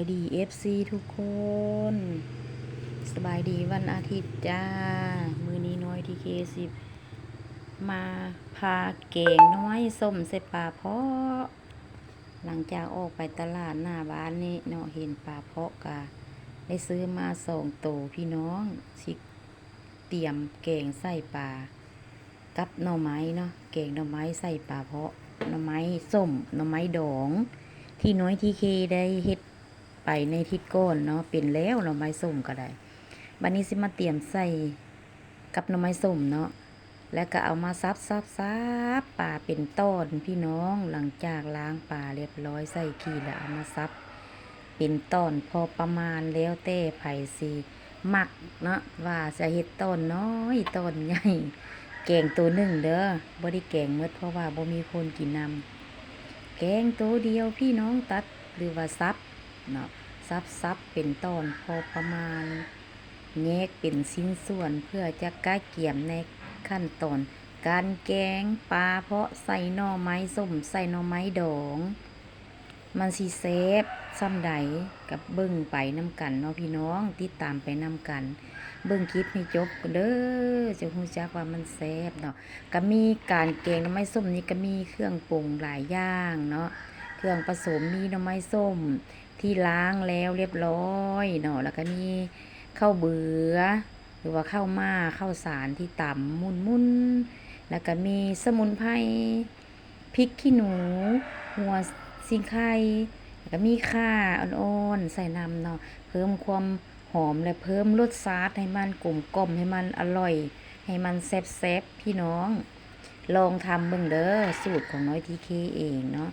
ายดี FC ทุกคน สบายดีวันอาทิตย์จ้า มือนี้น้อยทีเคสิบมาพาเก่งน้อยส้มใส่ปลาเพาะ หลังจากออกไปตลาดหน้าบ้านนี่เนาะเห็นปลาเพาะกะได้ซื้อมาสองโตพี่น้องสิเตรียมแกงใส่ปลากับหน่อไม้เนาะแกงหน่อไม้ใส่ปลาเพาะหน่อไม้ส้มหน่อไม้ดองที่น้อยที่เคได้เฮ็ด ไปในทิศก้นเนาะเป็นแล้วหน่อไม้ส้มก็ได้บัดนี้สิมาเตรียมใส่กับหน่อไม้ส้มเนาะแล้วก็เอามาซับซับซับป่าเป็นต้นพี่น้องหลังจากล้างป่าเรียบร้อยใส่ขี้แล้วเอามาซับเป็นต้นพอประมาณแล้วแต่ไผ่สีหมักเนาะว่าจะเฮ็ดต้นน้อยต้นใหญ่แกงตัวหนึ่งเด้อบ่ได้แกงหมดเพราะว่าบ่มีคนกินนำแกงตัวเดียวพี่น้องตัดหรือว่าซับ เนาะซับซับเป็นตอนพอประมาณแยกเป็นชิ้นส่วนเพื่อจะก้าเกี่ยมในขั้นตอน การแกงปลาเพาะใส่หน่อไม้ส้มใส่หน่อไม้ดอง มันสิเซฟซ้ำใดกับเบิ้งไปน้ำกันเนาะพี่น้องติดตามไปน้ำกัน เบิ้งคลิปให้จบเด้อจะฮู้จักว่ามันแซ่บเนาะก็มีการแกงหน่อไม้ส้มนี่ก็มีเครื่องปรุงหลายอย่างเนาะเครื่องผสมมีหน่อไม้ส้ม ที่ล้างแล้วเรียบร้อยเนาะแล้วก็มีข้าวเบือ หรือว่าข้าวมาข้าวสารที่ตำมุนมุนแล้วก็มีสมุนไพรพริกขี้หนู หัวสิงไข่แล้วก็มีข่าอ่อนๆใส่น้ำเนาะเพิ่มความหอมและเพิ่มรสชาติให้มันกลมกล่อมให้มันอร่อย ให้มันแซ่บๆพี่น้อง ลองทำเบิ่งเด้อสูตรของน้อยทีเคเองเนาะ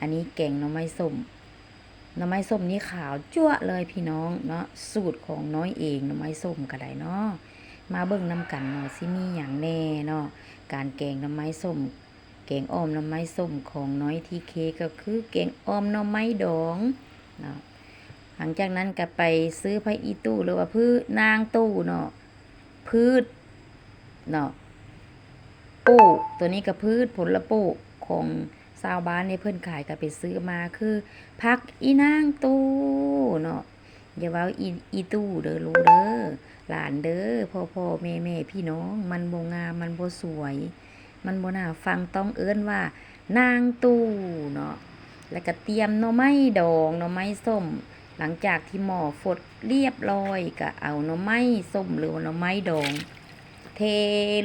อันนี้แกงหน่อไม้ส้ม หน่อไม้ส้มนี่ขาวจั่วเลยพี่น้องเนาะสูตรของน้อยเองหน่อไม้ส้มก็ได้เนาะมาเบิ่งนำกันเนาะสิมีอย่างแน่เนาะการแกงหน่อไม้ส้มแกงอ้อมหน่อไม้ส้มของน้อยทีเคก็คือแกงอ้อมหน่อไม้ดองเนาะหลังจากนั้นก็ไปซื้อไผ่อีตู้หรือว่าพืชนางตู้เนาะพืชเนาะปูตัวนี้ก็พืชผลละปูของ ชาวบ้านในเพิ่นขายก็ไปซื้อมาคือผักอีนางตู้เนาะอย่าว้าอีอีตู้เด้อลูกเด้อหลานเด้อพ่อพ่อแม่แม่พี่น้องมันบ่งามมันโบสวย มันโบน่าฟังต้องเอิ้นว่านางตู้เนาะแล้วก็เตรียมหน่อไม้ดองหน่อไม้ส้ม หลังจากที่หม้อฟดเรียบร้อยก็เอาหน่อไม้ส้มหรือว่าหน่อไม้ดอง เท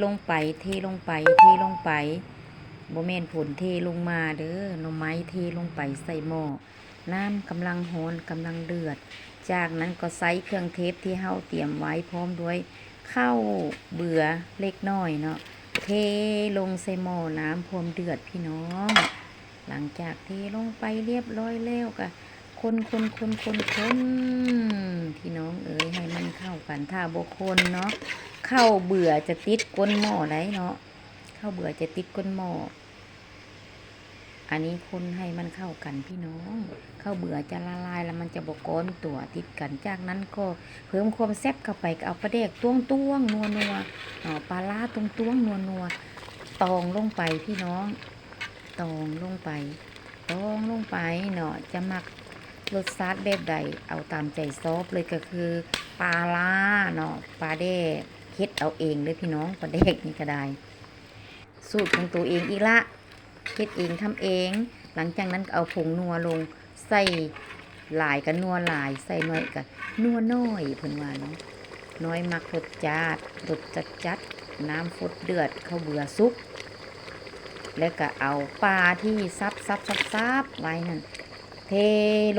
ลงไปเทลงไปเทลงไป บ่แม่นผลเทลงมาเด้อหน่อไม้เทลงไปใส่หม้อน้ำกำลังร้อนกำลังเดือด จากนั้นก็ใส่เครื่องเทปที่เฮาเตรียมไว้พร้อมด้วยข้าวเบื่อเล็กน้อยเนาะเทลงใส่หม้อน้ำพร้อมเดือดพี่น้อง หลังจากเทลงไปเรียบร้อยแล้วก็คนคนคนคนคนพี่น้องเอ๋ยให้มันเข้ากันถ้าบคนเนาะเข้าเบื่อจะติดก้นหม้อได้เนาะเข้าเบื่อจะติดก้นหม้อ อันนี้คนให้มันเข้ากันพี่น้องเข้าเบื่อจะละลายแล้วมันจะบกก้อนตัวติดกันจากนั้นก็เพิ่มความแซ่บเข้าไปเอาปลาแดกต้วงต้วงนัวนัวๆเอาปลาล่าต้วงต้วงนัวนัวตองลงไปพี่น้องตองลงไปตองลงไปเนาะจะหมักรสชาติแบบใดเอาตามใจซอบเลยก็คือปลาล่าเนาะปลาแดกเฮ็ดเอาเองเลยพี่น้องปลาแดกนี่ก็ได้ สูตรของตัวเองอีกละ เฮ็ดเองทำเอง หลังจากนั้นก็เอาผงนัวลง ใส่หลายกับนัวหลาย ใส่น้อยกับนัวน้อยเพิ่นว่าเนาะน้อยมักรสจัดรสจัดจัดน้ำฟดเดือดเข้าวเบื่อซุกแล้วก็เอาปลาที่ซับซับซับซับไว้นั่นเท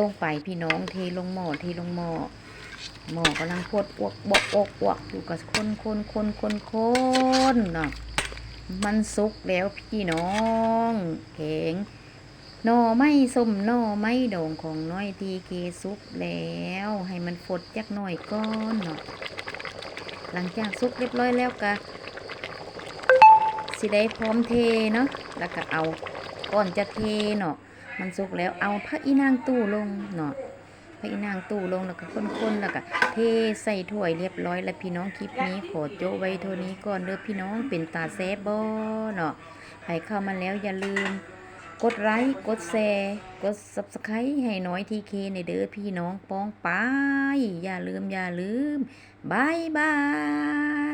ลงไปพี่น้องเทลงหม้อเทลงหม้อหม้อกำลังพดอวกบกอวกอวกอยู่กับคนคนคนคนคนเนาะ มันสุกแล้วพี่น้องแข็งหน่อไม้ส้มหน่อไม้โด่งของน้อยทีเกสุกแล้ว ให้มันฟดจักหน่อยก้อนเนาะหลังจากสุกเรียบร้อยแล้วก็สิได้พร้อมเทเนาะแล้วก็เอาก่อนจะเทเนาะมันสุกแล้วเอาพระอีนางตู้ลงเนาะ พระนางตู้ลงแล้วก็คนๆแล้วก็เทใส่ถ้วยเรียบร้อย แล้วพี่น้องคลิปนี้ขอโจ้ไว้เท่านี้ก่อนเด้อพี่น้องเป็นตาแซบบ่เนาะใครเข้ามาแล้วอย่าลืม กดไลค์กดแชร์กด Subscribe ให้น้อยทีเคในเด้อพี่น้องปองปายอย่าลืมอย่าลืมบายบาย